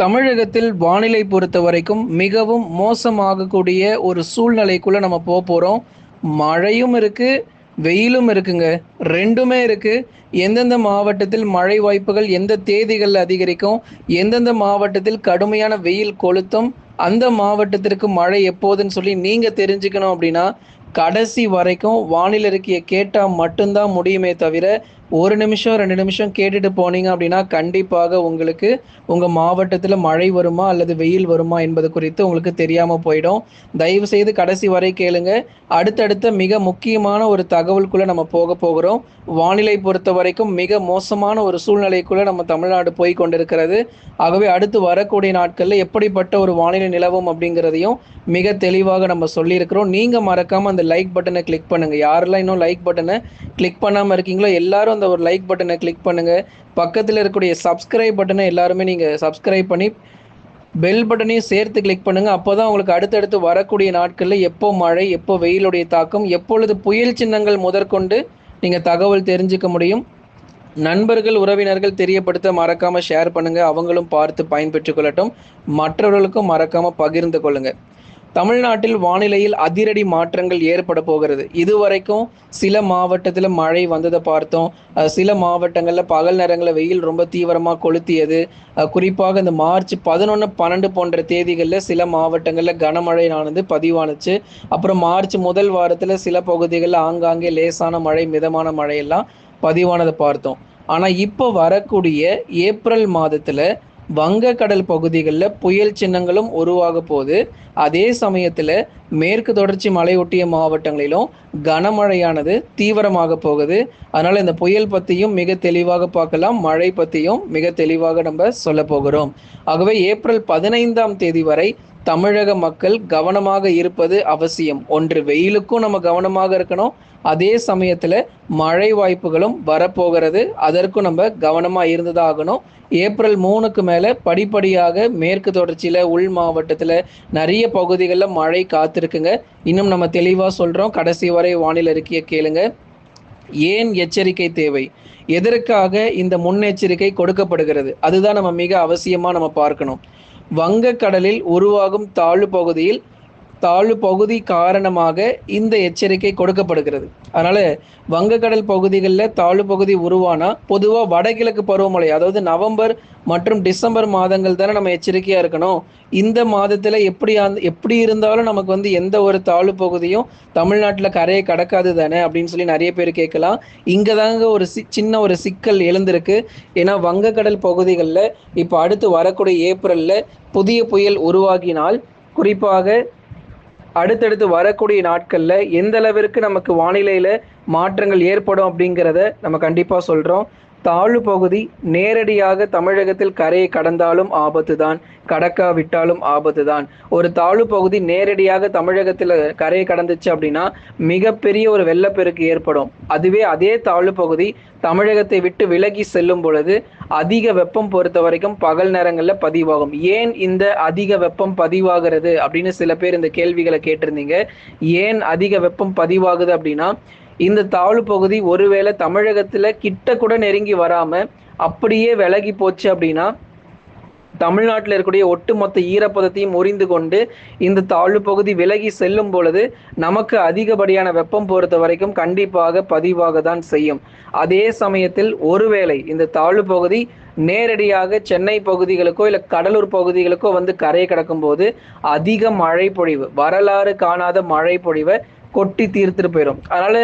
தமிழகத்தில் வானிலை பொறுத்த வரைக்கும் மிகவும் மோசமாகக்கூடிய ஒரு சூழ்நிலைக்குள்ள நம்ம போக போகிறோம் மழையும் இருக்கு வெயிலும் இருக்குங்க. ரெண்டுமே இருக்கு. எந்தெந்த மாவட்டத்தில் மழை வாய்ப்புகள் எந்த தேதிகளில் அதிகரிக்கும் எந்தெந்த மாவட்டத்தில் கடுமையான வெயில் கொளுத்தும் அந்த மாவட்டத்திற்கு மழை எப்போதுன்னு சொல்லி நீங்கள் தெரிஞ்சுக்கணும் அப்படின்னா கடைசி வரைக்கும் வானிலை இருக்கிய கேட்டால் மட்டும்தான் முடியுமே தவிர ஒரு நிமிஷம் ரெண்டு நிமிஷம் கேட்டுட்டு போனீங்க அப்படின்னா கண்டிப்பாக உங்களுக்கு உங்கள் மாவட்டத்தில் மழை வருமா அல்லது வெயில் வருமா என்பது குறித்து உங்களுக்கு தெரியாமல் போயிடும். தயவு செய்து கடைசி வரை கேளுங்க. அடுத்தடுத்த மிக முக்கியமான ஒரு தகவலுக்குள்ளே நம்ம போக போகிறோம். வானிலை பொறுத்த வரைக்கும் மிக மோசமான ஒரு சூழ்நிலைக்குள்ளே நம்ம தமிழ்நாடு போய் கொண்டிருக்கிறது. ஆகவே அடுத்து வரக்கூடிய நாட்களில் எப்படிப்பட்ட ஒரு வானிலை நிலவும் அப்படிங்கிறதையும் மிக தெளிவாக நம்ம சொல்லியிருக்கிறோம். நீங்கள் மறக்காமல் அந்த லைக் பட்டனை கிளிக் பண்ணுங்கள் யாரெல்லாம் இன்னும் லைக் பட்டனை கிளிக் பண்ணாமல் இருக்கீங்களோ எல்லாரும் அந்த ஒரு லைக் பட்டனை கிளிக் பண்ணுங்கள் பக்கத்தில் இருக்கக்கூடிய சப்ஸ்கிரைப் பட்டனை எல்லாருமே நீங்கள் சப்ஸ்கிரைப் பண்ணி பெல் பட்டனையும் சேர்த்து கிளிக் பண்ணுங்க. அப்போதான் உங்களுக்கு அடுத்தடுத்து வரக்கூடிய நாட்களில் எப்போ மழை எப்போ வெயிலுடைய தாக்கம் எப்பொழுது புயல் சின்னங்கள் முதற்கொண்டு நீங்கள் தகவல் தெரிஞ்சுக்க முடியும். நண்பர்கள் உறவினர்கள் தெரியப்படுத்த மறக்காம ஷேர் பண்ணுங்க. அவங்களும் பார்த்து பயன்பெற்றுக் கொள்ளட்டும். மற்றவர்களுக்கும் மறக்காம பகிர்ந்து கொள்ளுங்க. தமிழ்நாட்டில் வானிலையில் அதிரடி மாற்றங்கள் ஏற்பட போகிறது. இதுவரைக்கும் சில மாவட்டத்தில் மழை வந்ததை பார்த்தோம். சில மாவட்டங்களில் பகல் நேரங்களில் வெயில் ரொம்ப தீவிரமாக கொளுத்தியது. குறிப்பாக இந்த மார்ச் பதினொன்று பன்னெண்டு போன்ற தேதிகளில் சில மாவட்டங்களில் கனமழையானது பதிவானுச்சு. அப்புறம் மார்ச் முதல் வாரத்தில் சில பகுதிகளில் ஆங்காங்கே லேசான மழை மிதமான மழையெல்லாம் பதிவானதை பார்த்தோம். ஆனால் இப்போ வரக்கூடிய ஏப்ரல் மாதத்தில் வங்கக்கடல் பகுதிகளில் புயல் சின்னங்களும் உருவாக போது அதே சமயத்தில் மேற்கு தொடர்ச்சி மலையொட்டிய மாவட்டங்களிலும் கனமழையானது தீவிரமாக போகுது. அதனால் இந்த புயல் பற்றியும் மிக தெளிவாக பார்க்கலாம். மழை பற்றியும் மிக தெளிவாக நம்ம சொல்ல போகிறோம். ஆகவே ஏப்ரல் பதினைந்தாம் தேதி வரை தமிழக மக்கள் கவனமாக இருப்பது அவசியம். ஒன்று வெயிலுக்கும் நம்ம கவனமாக இருக்கணும். அதே சமயத்தில் மழை வாய்ப்புகளும் வரப்போகிறது. அதற்கும் நம்ம கவனமாக இருந்ததாகணும் ஆகணும். ஏப்ரல் மூணுக்கு மேலே படிப்படியாக மேற்கு தொடர்ச்சியில் உள் மாவட்டத்தில் நிறைய பகுதிகளில் மழை காத்திருக்குங்க. இன்னும் நம்ம தெளிவாக சொல்கிறோம் கடைசி வரை வானிலை அறிக்கையை கேளுங்க. ஏன் எச்சரிக்கை தேவை? எதற்காக இந்த முன்னெச்சரிக்கை கொடுக்கப்படுகிறது? அதுதான் நம்ம மிக அவசியமாக நம்ம பார்க்கணும். வங்கக்கடலில் உருவாகும் தாழ்வு பகுதியில் தாழ்வு பகுதி காரணமாக இந்த எச்சரிக்கை கொடுக்கப்படுகிறது. அதனால வங்கக்கடல் பகுதிகளில் தாழ்வு பகுதி உருவானா பொதுவாக வடகிழக்கு பருவமழை அதாவது நவம்பர் மற்றும் டிசம்பர் மாதங்கள் தானே நம்ம எச்சரிக்கையா இருக்கணும். இந்த மாதத்துல எப்படி அந்த எப்படி இருந்தாலும் நமக்கு வந்து எந்த ஒரு தாழ்வு பகுதியும் தமிழ்நாட்டில் கரையை கடக்காது தானே அப்படின்னு சொல்லி நிறைய பேர் கேட்கலாம். இங்கே தாங்க ஒரு சி சின்ன ஒரு சிக்கல் எழுந்திருக்கு. ஏன்னா வங்கக்கடல் பகுதிகளில் இப்போ அடுத்து வரக்கூடிய ஏப்ரலில் புதிய புயல் உருவாகினால் குறிப்பாக அடுத்தடுத்து வரக்கூடிய நாட்களில் எந்த அளவிற்கு நமக்கு வானிலையில் மாற்றங்கள் ஏற்படும் அப்படிங்கிறத நம்ம கண்டிப்பாக சொல்கிறோம் தாழ்வு பகுதி நேரடியாக தமிழகத்தில் கரையை கடந்தாலும் ஆபத்து தான் கடக்காவிட்டாலும் ஆபத்து தான் ஒரு தாழ்வு பகுதி நேரடியாக தமிழகத்தில் கரையை கடந்துச்சு அப்படின்னா மிகப்பெரிய ஒரு வெள்ளப்பெருக்கு ஏற்படும். அதுவே அதே தாழ்வு பகுதி தமிழகத்தை விட்டு விலகி செல்லும் பொழுது அதிக வெப்பம் பொறுத்த வரைக்கும் பகல் நேரங்களில் பதிவாகும். ஏன் இந்த அதிக வெப்பம் பதிவாகிறது அப்படின்னு சில பேர் இந்த கேள்விகளை கேட்டிருந்தீங்க. ஏன் அதிக வெப்பம் பதிவாகுது அப்படின்னா இந்த தாழ்வு பகுதி ஒருவேளை தமிழகத்துல கிட்ட கூட நெருங்கி வராம அப்படியே விலகி போச்சு அப்படின்னா தமிழ்நாட்டில் இருக்கக்கூடிய ஒட்டுமொத்த ஈரப்பதத்தையும் முறிந்து கொண்டு இந்த தாழ்வு பகுதி விலகி செல்லும் பொழுது நமக்கு அதிகப்படியான வெப்பம் பொறுத்த வரைக்கும் கண்டிப்பாக பதிவாக தான் செய்யும். அதே சமயத்தில் ஒருவேளை இந்த தாழ்வு பகுதி நேரடியாக சென்னை பகுதிகளுக்கோ இல்லை கடலூர் பகுதிகளுக்கோ வந்து கரையை கடக்கும் போது அதிக மழை பொழிவு வரலாறு காணாத மழை பொழிவை கொட்டி தீர்த்துட்டு போயிடும். அதனால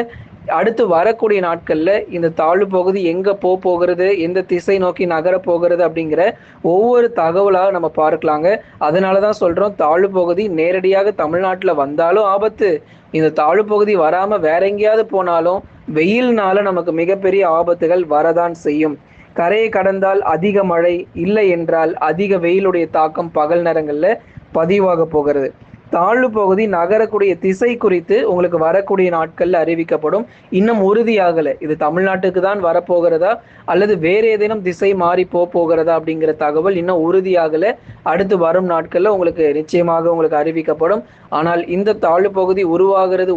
அடுத்து வரக்கூடிய நாட்கள்ல இந்த தாழ்வு பகுதி எங்க போக போகிறது எந்த திசை நோக்கி நகர போகிறது அப்படிங்கிற ஒவ்வொரு தகவலாக நம்ம பார்க்கலாங்க. அதனால தான் சொல்றோம் தாழ்வு பகுதி நேரடியாக தமிழ்நாட்டுல வந்தாலும் ஆபத்து. இந்த தாழ்வு பகுதி வராம வேற எங்கேயாவது போனாலும் வெயில்னால நமக்கு மிகப்பெரிய ஆபத்துகள் வரதான் செய்யும். கரையை கடந்தால் அதிக மழை இல்லை என்றால் அதிக வெயிலுடைய தாக்கம் பகல் நேரங்களில் பதிவாக போகிறது. தாழ்வு பகுதி நகரக்கூடிய திசை குறித்து உங்களுக்கு வரக்கூடிய நாட்களில் அறிவிக்கப்படும். இன்னும் உறுதியாகல. இது தமிழ்நாட்டுக்கு தான் வரப்போகிறதா? அல்லது வேற ஏதேனும் திசை மாறி போகிறதா? அப்படிங்கிற தகவல் இன்னும் உறுதியாகல. அடுத்து வரும் நாட்கள்ல உங்களுக்கு நிச்சயமாக உங்களுக்கு அறிவிக்கப்படும். ஆனால் இந்த தாழ்வு பகுதி உருவாகிறது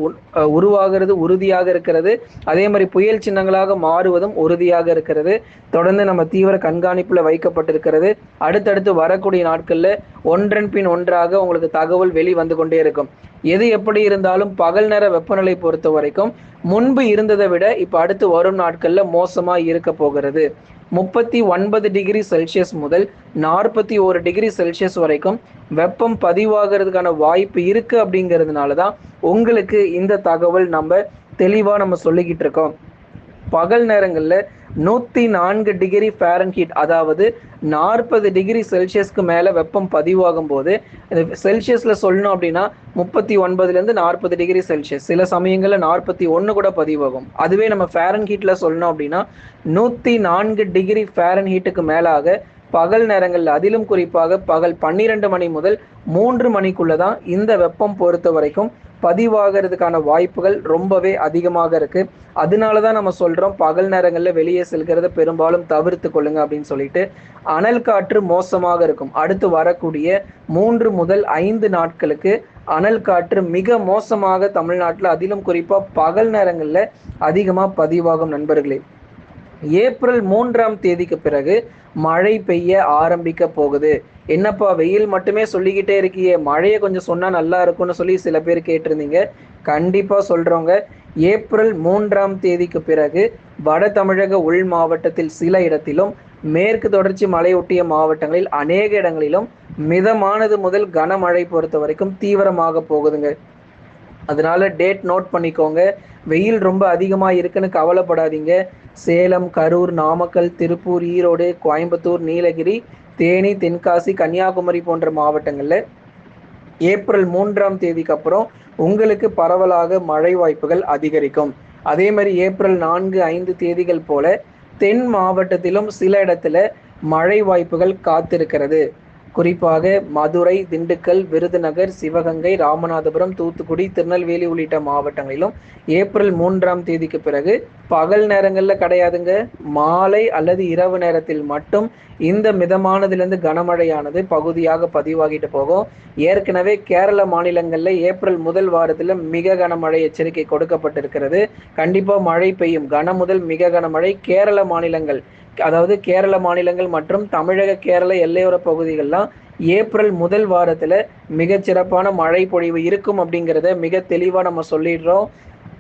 உருவாகிறது உறுதியாக இருக்கிறது. அதே மாதிரி புயல் சின்னங்களாக மாறுவதும் உறுதியாக இருக்கிறது. தொடர்ந்து நம்ம தீவிர கண்காணிப்புல வைக்கப்பட்டிருக்கிறது. அடுத்தடுத்து வரக்கூடிய நாட்கள்ல ஒன்றன் பின் ஒன்றாக உங்களுக்கு தகவல் வெளி வந்து கொண்டே இருக்கும். எது எப்படி இருந்தாலும் பகல் நேர வெப்பநிலை பொறுத்த வரைக்கும் முன்பு இருந்ததை விட இப்ப அடுத்து வரும் நாட்கள்ல மோசமா இருக்க போகிறது. முப்பத்தி ஒன்பது டிகிரி செல்சியஸ் முதல் நாற்பத்தி ஒரு டிகிரி செல்சியஸ் வரைக்கும் வெப்பம் பதிவாகிறதுக்கான வாய்ப்பு இருக்கு அப்படிங்கிறதுனால தான் உங்களுக்கு இந்த தகவல் நம்ம தெளிவா நம்ம சொல்லிக்கிட்டு இருக்கோம். பகல் நேரங்களில் நூற்றி நான்கு டிகிரி ஃபேரன்ஹீட் அதாவது நாற்பது டிகிரி செல்சியஸ்க்கு மேலே வெப்பம் பதிவாகும் போது செல்சியஸில் சொல்லணும் அப்படின்னா முப்பத்தி ஒன்பதுலேருந்து நாற்பது டிகிரி செல்சியஸ். சில சமயங்களில் நாற்பத்தி ஒன்று கூட பதிவாகும். அதுவே நம்ம ஃபேரன்ஹீட்டில் சொல்லணும் அப்படின்னா நூற்றி நான்கு டிகிரி ஃபேரன்ஹீட்டுக்கு மேலாக பகல் நேரங்களில் அதிலும் குறிப்பாக பகல் பன்னிரெண்டு மணி முதல் மூன்று மணிக்குள்ளே தான் இந்த வெப்பம் பொறுத்த வரைக்கும் பதிவாகிறதுக்கான வாய்ப்புகள் ரொம்பவே அதிகமாக இருக்கு. அதனால தான் நம்ம சொல்றோம் பகல் நேரங்களில் வெளியே செல்கிறத பெரும்பாலும் தவிர்த்து கொள்ளுங்க அப்படின்னு சொல்லிட்டு அனல் காற்று மோசமாக இருக்கும். அடுத்து வரக்கூடிய மூன்று முதல் ஐந்து நாட்களுக்கு அனல் காற்று மிக மோசமாக தமிழ்நாட்டில் அதிலும் குறிப்பாக பகல் நேரங்களில் அதிகமாக பதிவாகும் நண்பர்களே. ஏப்ரல் மூன்றாம் தேதிக்கு பிறகு மழை பெய்ய ஆரம்பிக்க போகுது. என்னப்பா வெயில் மட்டுமே சொல்லிக்கிட்டே இருக்கியே. மழையை கொஞ்சம் சொன்னா நல்லா இருக்கும்னு சொல்லி சில பேர் கேட்டிருந்தீங்க. கண்டிப்பா சொல்றவங்க ஏப்ரல் மூன்றாம் தேதிக்கு பிறகு வட தமிழக உள் மாவட்டத்தில் சில இடத்திலும் மேற்கு தொடர்ச்சி மலையொட்டிய மாவட்டங்களில் அநேக இடங்களிலும் மிதமானது முதல் கனமழை பொறுத்த வரைக்கும் தீவிரமாக போகுதுங்க. அதனால டேட் நோட் பண்ணிக்கோங்க. வெயில் ரொம்ப அதிகமாக இருக்குன்னு கவலைப்படாதீங்க. சேலம் கரூர் நாமக்கல் திருப்பூர் ஈரோடு கோயம்புத்தூர் நீலகிரி தேனி தென்காசி கன்னியாகுமரி போன்ற மாவட்டங்களில் ஏப்ரல் மூன்றாம் தேதிக்கு அப்புறம் உங்களுக்கு பரவலாக மழை வாய்ப்புகள் அதிகரிக்கும். அதே மாதிரி ஏப்ரல் நான்கு ஐந்து தேதிகள் போல தென் மாவட்டத்திலும் சில இடத்துல மழை வாய்ப்புகள் காத்திருக்கிறது. குறிப்பாக மதுரை திண்டுக்கல் விருதுநகர் சிவகங்கை ராமநாதபுரம் தூத்துக்குடி திருநெல்வேலி உள்ளிட்ட மாவட்டங்களிலும் ஏப்ரல் மூன்றாம் தேதிக்கு பிறகு பகல் நேரங்களில் கிடையாதுங்க. மாலை அல்லது இரவு நேரத்தில் மட்டும் இந்த மிதமானதிலிருந்து கனமழையானது பகுதியாக பதிவாகிட்டு போகும். ஏற்கனவே கேரள மாநிலங்களில் ஏப்ரல் முதல் வாரத்தில் மிக கனமழை எச்சரிக்கை கொடுக்கப்பட்டிருக்கிறது. கண்டிப்பாக மழை பெய்யும். கன முதல் மிக கனமழை கேரள மாநிலங்கள். அதாவது கேரள மாநிலங்கள் மற்றும் தமிழக கேரள எல்லையோர பகுதிகள்லாம் ஏப்ரல் முதல் வாரத்தில் மிகச்சிறப்பான மழை பொழிவு இருக்கும் அப்படிங்கிறத மிக தெளிவாக நம்ம சொல்லிடுறோம்.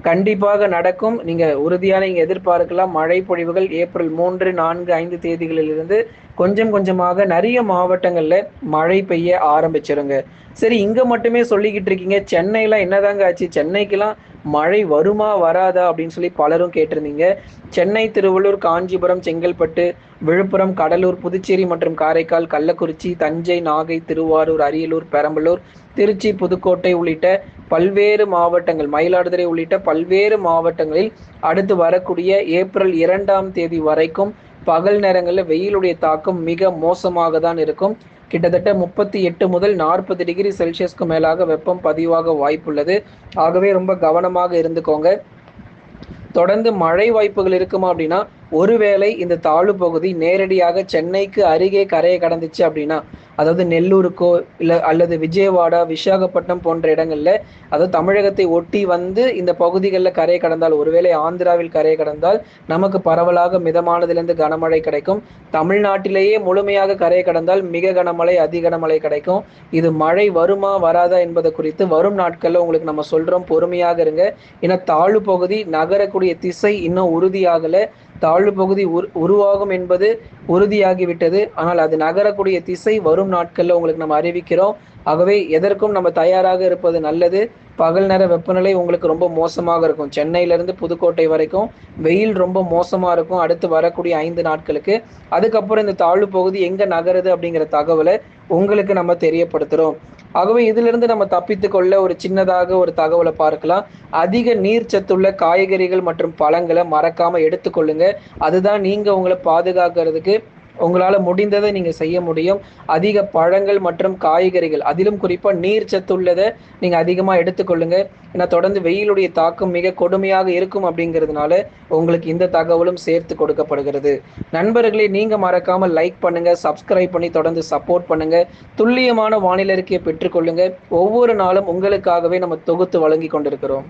கண்டிப்பாக நடக்கும். நீங்க உறுதியான இங்க எதிர்பார்க்கலாம். மழை பொழிவுகள் ஏப்ரல் மூன்று நான்கு ஐந்து தேதிகளிலிருந்து கொஞ்சம் கொஞ்சமாக நிறைய மாவட்டங்கள்ல மழை பெய்ய ஆரம்பிச்சிருங்க. சரி இங்க மட்டுமே சொல்லிக்கிட்டு இருக்கீங்க. சென்னையில என்னதாங்க ஆச்சு? சென்னைக்கெல்லாம் மழை வருமா வராதா? அப்படின்னு சொல்லி பலரும் கேட்டிருந்தீங்க. சென்னை திருவள்ளூர் காஞ்சிபுரம் செங்கல்பட்டு விழுப்புரம் கடலூர் புதுச்சேரி மற்றும் காரைக்கால் கள்ளக்குறிச்சி தஞ்சை நாகை திருவாரூர் அரியலூர் பெரம்பலூர் திருச்சி புதுக்கோட்டை உள்ளிட்ட பல்வேறு மாவட்டங்கள் மயிலாடுதுறை உள்ளிட்ட பல்வேறு மாவட்டங்களில் அடுத்து வரக்கூடிய ஏப்ரல் இரண்டாம் தேதி வரைக்கும் பகல் நேரங்களில் வெயிலுடைய தாக்கம் மிக மோசமாக தான் இருக்கும். கிட்டத்தட்ட முப்பத்தி எட்டு முதல் நாற்பது டிகிரி செல்சியஸ்க்கு மேலாக வெப்பம் பதிவாக வாய்ப்புள்ளது. ஆகவே ரொம்ப கவனமாக இருந்துக்கோங்க. தொடர்ந்து மழை வாய்ப்புகள் இருக்குமா அப்படின்னா ஒருவேளை இந்த தாழ்வு பகுதி நேரடியாக சென்னைக்கு அருகே கரையை கடந்துச்சு அப்படின்னா அதாவது நெல்லூருக்கோ இல்லை அல்லது விஜயவாடா விசாகப்பட்டினம் போன்ற இடங்கள்ல அதாவது தமிழகத்தை ஒட்டி வந்து இந்த பகுதிகளில் கரையை கடந்தால் ஒருவேளை ஆந்திராவில் கரையை கடந்தால் நமக்கு பரவலாக மிதமானதிலிருந்து கனமழை கிடைக்கும். தமிழ்நாட்டிலேயே முழுமையாக கரையை கடந்தால் மிக கனமழை அதி கனமழை கிடைக்கும். இது மழை வருமா வராதா என்பதை குறித்து வரும் நாட்களில் உங்களுக்கு நம்ம சொல்றோம். பொறுமையாக இருங்க. ஏன்னா தாழ்வு பகுதி நகரக்கூடிய திசை இன்னும் உறுதியாகலை. தாழ்வு பகுதி உருவாகும் என்பது உறுதியாகிவிட்டது. ஆனால் அது நகரக்கூடிய திசை வரும் நாட்களில் உங்களுக்கு நம்ம அறிவிக்கிறோம். ஆகவே எதற்கும் நம்ம தயாராக இருப்பது நல்லது. பகல் நேர வெப்பநிலை உங்களுக்கு ரொம்ப மோசமாக இருக்கும். சென்னையிலேருந்து புதுக்கோட்டை வரைக்கும் வெயில் ரொம்ப மோசமாக இருக்கும். அடுத்து வரக்கூடிய ஐந்து நாட்களுக்கு. அதுக்கப்புறம் இந்த தாழ்வு பகுதி எங்கே நகருது அப்படிங்கிற தகவலை உங்களுக்கு நம்ம தெரியப்படுத்துகிறோம் ஆகவே இதிலிருந்து நம்ம தப்பித்து கொள்ள ஒரு சின்னதாக ஒரு தகவலை பார்க்கலாம். அதிக நீர் சத்துள்ள காய்கறிகள் மற்றும் பழங்களை மறக்காமல் எடுத்துக்கொள்ளுங்க. அதுதான் நீங்கள் உங்களை பாதுகாக்கிறதுக்கு உங்களால் முடிந்ததை நீங்கள் செய்ய முடியும். அதிக பழங்கள் மற்றும் காய்கறிகள் அதிலும் குறிப்பாக நீர் சத்துள்ளதை நீங்கள் அதிகமாக எடுத்துக்கொள்ளுங்க. ஏன்னா தொடர்ந்து வெயிலுடைய தாக்கம் மிக கொடுமையாக இருக்கும் அப்படிங்கிறதுனால உங்களுக்கு இந்த தகவலும் சேர்த்து கொடுக்கப்படுகிறது. நண்பர்களே நீங்கள் மறக்காமல் லைக் பண்ணுங்க சப்ஸ்கிரைப் பண்ணி தொடர்ந்து சப்போர்ட் பண்ணுங்க. துல்லியமான வானிலை அறிக்கையை பெற்றுக்கொள்ளுங்க. ஒவ்வொரு நாளும் உங்களுக்காகவே நம்ம தொகுத்து வழங்கி கொண்டிருக்கிறோம்.